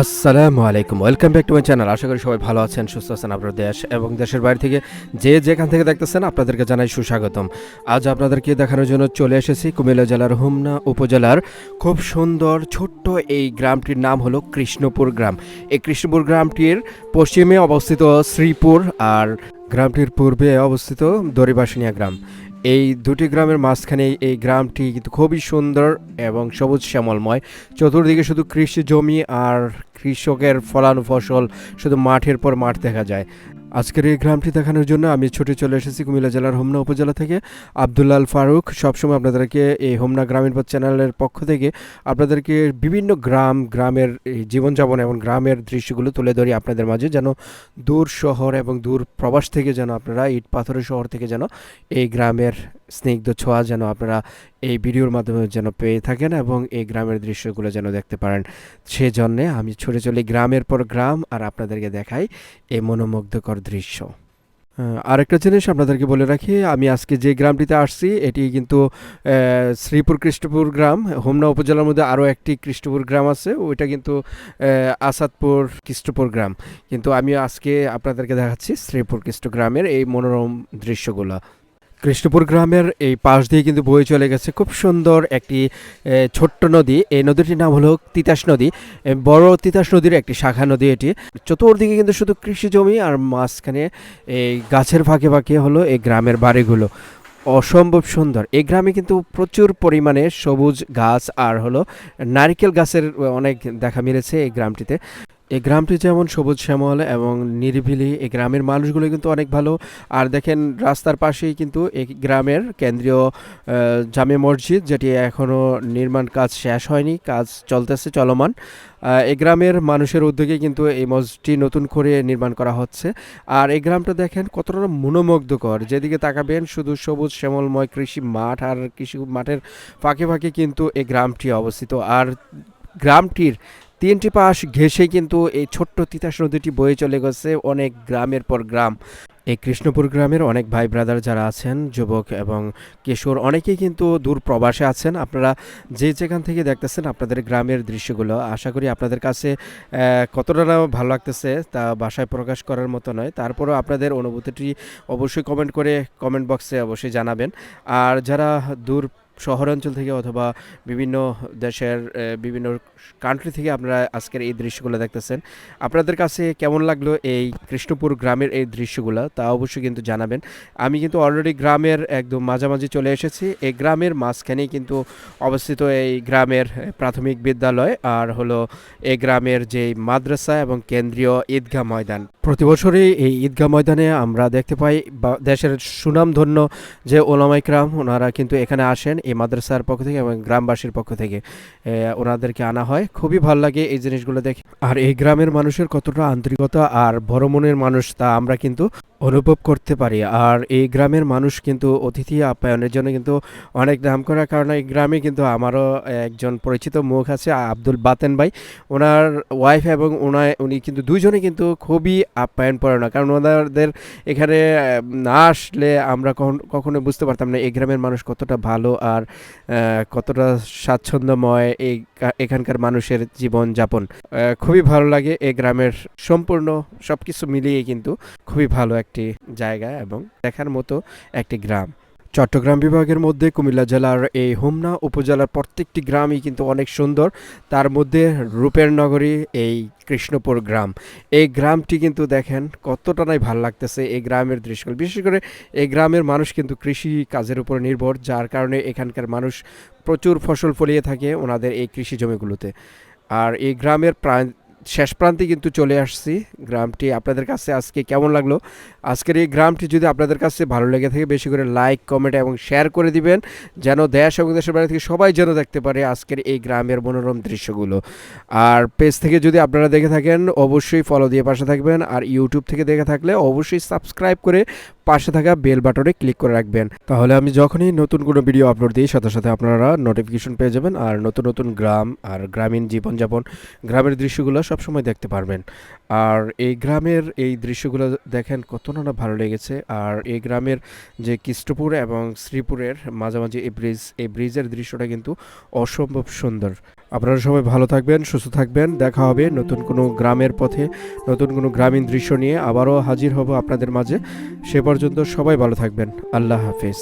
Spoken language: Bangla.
আসসালামু আলাইকুম। Welcome back to my channel আশা করি সবাই ভালো আছেন, সুস্থ আছেন আপনার দেশ এবং দেশের বাইরে থেকে যে যেখান থেকে দেখতেছেন আপনাদেরকে জানাই সুস্বাগতম। আজ আপনাদেরকে দেখানোর জন্য চলে এসেছি কুমিল্লা জেলার হোমনা উপজেলার খুব সুন্দর ছোট্ট এই গ্রামটির নাম হলো কৃষ্ণপুর গ্রাম। এই কৃষ্ণপুর গ্রামটির পশ্চিমে অবস্থিত শ্রীপুর আর গ্রামটির পূর্বে অবস্থিত দরিবাসিনিয়া গ্রাম। এই দুটি গ্রামের মাঝখানে এই গ্রামটি কিন্তু খুবই সুন্দর এবং সবুজ শ্যামলময়। চতুর্দিকে শুধু কৃষি জমি আর কৃষকের ফলানো ফসল শুধু মাঠের পর মাঠ দেখা যায়। আজকের এই গ্রামটি দেখানোর জন্য আমি ছুটে চলে এসেছি কুমিল্লা জেলার হোমনা উপজেলা থেকে। আবদুল্লাল ফারুক, সবসময় আপনাদেরকে এই হোমনা গ্রামীণ পথ চ্যানেলের পক্ষ থেকে আপনাদেরকে বিভিন্ন গ্রাম, গ্রামের জীবনযাপন এবং গ্রামের দৃশ্যগুলো তুলে ধরি আপনাদের মাঝে, যেন দূর শহর এবং দূর প্রবাস থেকে যেন আপনারা ইট পাথরের শহর থেকে যেন এই গ্রামের স্নিগ্ধ ছোঁয়া যেন আপনারা এই ভিডিওর মাধ্যমে যেন পেয়ে থাকেন এবং এই গ্রামের দৃশ্যগুলো যেন দেখতে পারেন। সেজন্যে আমি ছুটে চলি গ্রামের পর গ্রাম আর আপনাদেরকে দেখাই এই মনোমুগ্ধকর দৃশ্য। আরেকটা জিনিস আপনাদেরকে বলে রাখি, আমি আজকে যে গ্রামটিতে আসছি, এটি কিন্তু শ্রীপুর কৃষ্ণপুর গ্রাম। হোমনা উপজেলার মধ্যে আরও একটি কৃষ্ণপুর গ্রাম আছে, ওইটা কিন্তু আসাদপুর কৃষ্ণপুর গ্রাম। কিন্তু আমি আজকে আপনাদেরকে দেখাচ্ছি শ্রীপুর কৃষ্ণ গ্রামের এই মনোরম দৃশ্যগুলো। কৃষ্ণপুর গ্রামের এই পাশ দিয়ে কিন্তু বয়ে চলে গেছে খুব সুন্দর একটি ছোট্ট নদী। এই নদীটির নাম হলো তিতাস নদী। বড় তিতাস নদীর একটি শাখা নদী এটি। চতুর্দিকে কিন্তু শুধু কৃষি জমি আর মাঝখানে এই গাছের ফাঁকে ফাঁকে হলো এই গ্রামের বাড়িগুলো। অসম্ভব সুন্দর। এই গ্রামে কিন্তু প্রচুর পরিমাণে সবুজ গাছ আর হলো নারকেল গাছের অনেক দেখা মিলেছে এই গ্রামটিতে। এই গ্রামটি যেমন সবুজ শ্যামল এবং নিরিবিলি, এই গ্রামের মানুষগুলো কিন্তু অনেক ভালো। আর দেখেন, রাস্তার পাশেই কিন্তু এই গ্রামের কেন্দ্রীয় জামে মসজিদ, যেটি এখনও নির্মাণ কাজ শেষ হয়নি, কাজ চলতেছে, চলমান। এই গ্রামের মানুষের উদ্যোগে কিন্তু এই মসজিদটি নতুন করে নির্মাণ করা হচ্ছে। আর এই গ্রামটা দেখেন, কতটা মনোমুগ্ধকর। যেদিকে তাকাবেন, শুধু সবুজ শ্যামলময় কৃষি মাঠ আর কৃষি মাঠের ফাঁকে ফাঁকে কিন্তু এই গ্রামটি অবস্থিত। আর গ্রামটির তিনটি পাশ ঘেঁষে কিন্তু এই ছোট্ট তিতাস নদীটি বয়ে চলে গেছে অনেক গ্রামের পর গ্রাম। এই কৃষ্ণপুর গ্রামের অনেক ভাই ব্রাদার যারা আছেন, যুবক এবং কিশোর, অনেকেই কিন্তু দূর প্রবাসে আছেন। আপনারা যে যেখান থেকে দেখতেছেন আপনাদের গ্রামের দৃশ্যগুলো। আশা করি আপনাদের কাছে কতটা না ভালো লাগতেছে তা বাসায় প্রকাশ করার মতো নয়। তারপরেও আপনাদের অনুভূতিটি অবশ্যই কমেন্ট করে কমেন্ট বক্সে অবশ্যই জানাবেন। আর যারা দূর শহরাঞ্চল থেকে অথবা বিভিন্ন দেশের বিভিন্ন কান্ট্রি থেকে আপনারা আজকের এই দৃশ্যগুলো দেখতেছেন। আপনাদের কাছে কেমন লাগল এই কৃষ্ণপুর গ্রামের এই দৃশ্যগুলো তা অবশ্যই কিন্তু জানাবেন। আমি কিন্তু অলরেডি গ্রামের একদম মাঝামাঝি চলে এসেছি। এই গ্রামের মাঝখানেই কিন্তু অবস্থিত এই গ্রামের প্রাথমিক বিদ্যালয় আর হলো এই গ্রামের যে মাদ্রাসা এবং কেন্দ্রীয় ঈদগাহ ময়দান। প্রতি বছরই এই ঈদগাহ ময়দানে আমরা দেখতে পাই দেশের সুনামধন্য যে ওলামাইকরাম ওনারা কিন্তু এখানে আসেন এই মাদ্রাসার পক্ষ থেকে এবং গ্রামবাসীর পক্ষ থেকে ওনাদেরকে আনা হয়। খুবই ভালো লাগে এই জিনিসগুলো দেখে। আর এই গ্রামের মানুষের কতটা আন্তরিকতা আর বড় মনের মানুষ তা আমরা কিন্তু অনুভব করতে পারি। আর এই গ্রামের মানুষ কিন্তু অতিথি আপ্যায়নের জন্য কিন্তু অনেক নাম করার কারণে এই গ্রামে কিন্তু আমারও একজন পরিচিত মুখ আছে, আব্দুল বাতেন ভাই। ওনার ওয়াইফ এবং ওনার উনি কিন্তু দুজনে কিন্তু খুবই আপ্যায়ন পড়ে না কারণ ওনাদের এখানে না আসলে আমরা কখন- বুঝতে পারতাম না এই গ্রামের মানুষ কতটা ভালো আর কতটা স্বাচ্ছন্দ্যময় এই এখানকার মানুষের জীবন যাপন খুবই ভালো লাগে এই গ্রামের সম্পূর্ণ সব কিছু মিলিয়ে কিন্তু খুবই ভালো একটি জায়গা এবং দেখার মতো একটি গ্রাম। চট্টগ্রাম বিভাগের মধ্যে কুমিল্লা জেলার এই হোমনা উপজেলার প্রত্যেকটি গ্রামই কিন্তু অনেক সুন্দর। তার মধ্যে রূপের নগরী, এই কৃষ্ণপুর গ্রাম। এই গ্রামটি কিন্তু দেখেন কতটা নাই ভালো লাগতেছে এই গ্রামের দৃশ্য বিশেষ করে এই গ্রামের মানুষ কিন্তু কৃষি কাজের উপর নির্ভর, যার কারণে এখানকার মানুষ প্রচুর ফসল ফলিয়ে থাকে ওনাদের এই কৃষি জমিগুলোতে। আর এই গ্রামের শেষ প্রান্তে কিন্তু চলে আসছি। গ্রামটি আপনাদের কাছে আজকে কেমন লাগল? আজকের এই গ্রামটি যদি আপনাদের কাছে ভালো লেগে থাকে, বেশি করে লাইক, কমেন্ট এবং শেয়ার করে দিবেন, যেন দেশ এবং দেশের বাইরে থেকে সবাই যেন দেখতে পারে আজকের এই গ্রামের মনোরম দৃশ্যগুলো। আর পেজ থেকে যদি আপনারা দেখে থাকেন, অবশ্যই ফলো দিয়ে পাশে থাকবেন। আর ইউটিউব থেকে দেখে থাকলে অবশ্যই সাবস্ক্রাইব করে পাশে থাকা বেল বাটনে ক্লিক করে রাখবেন। তাহলে আমি যখনই নতুন কোনো ভিডিও আপলোড দিই, সাথে সাথে আপনারা নোটিফিকেশন পেয়ে যাবেন। আর নতুন নতুন গ্রাম আর গ্রামীণ জীবনযাপন, গ্রামের দৃশ্যগুলো সব সবসময় দেখতে পারবেন। আর এই গ্রামের এই দৃশ্যগুলো দেখেন কত না ভালো লেগেছে। আর এই গ্রামের যে কৃষ্টপুর এবং শ্রীপুরের মাঝামাঝি এই ব্রিজ, এই ব্রিজের দৃশ্যটা কিন্তু অসম্ভব সুন্দর। আপনারা সবাই ভালো থাকবেন, সুস্থ থাকবেন। দেখা হবে নতুন কোনো গ্রামের পথে, নতুন কোনো গ্রামীণ দৃশ্য নিয়ে। আবারও হাজির হব আপনাদের মাঝে। সে পর্যন্ত সবাই ভালো থাকবেন। আল্লাহ হাফিজ।